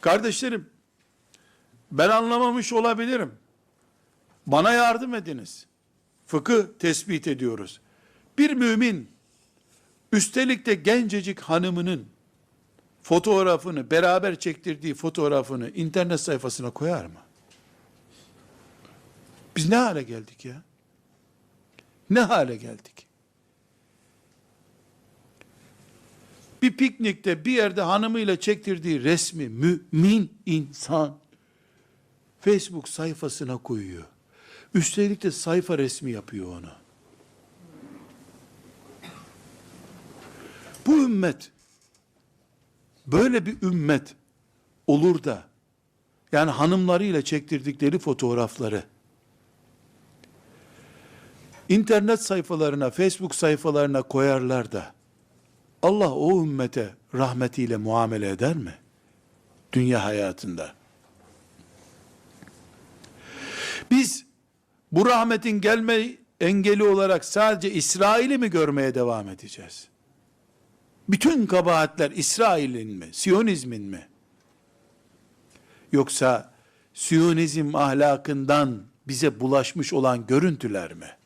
Kardeşlerim, ben anlamamış olabilirim. Bana yardım ediniz. Fıkıh tespit ediyoruz. Bir mümin, üstelik de gencecik hanımının fotoğrafını, beraber çektirdiği fotoğrafını internet sayfasına koyar mı? Biz ne hale geldik ya? Ne hale geldik? Bir piknikte bir yerde hanımıyla çektirdiği resmi mümin insan Facebook sayfasına koyuyor. Üstelik de sayfa resmi yapıyor onu. Bu ümmet böyle bir ümmet olur da yani hanımlarıyla çektirdikleri fotoğrafları internet sayfalarına, Facebook sayfalarına koyarlar da Allah o ümmete rahmetiyle muamele eder mi? Dünya hayatında. Biz bu rahmetin gelme engeli olarak sadece İsrail'i mi görmeye devam edeceğiz? Bütün kabahatler İsrail'in mi, Siyonizmin mi? Yoksa Siyonizm ahlakından bize bulaşmış olan görüntüler mi?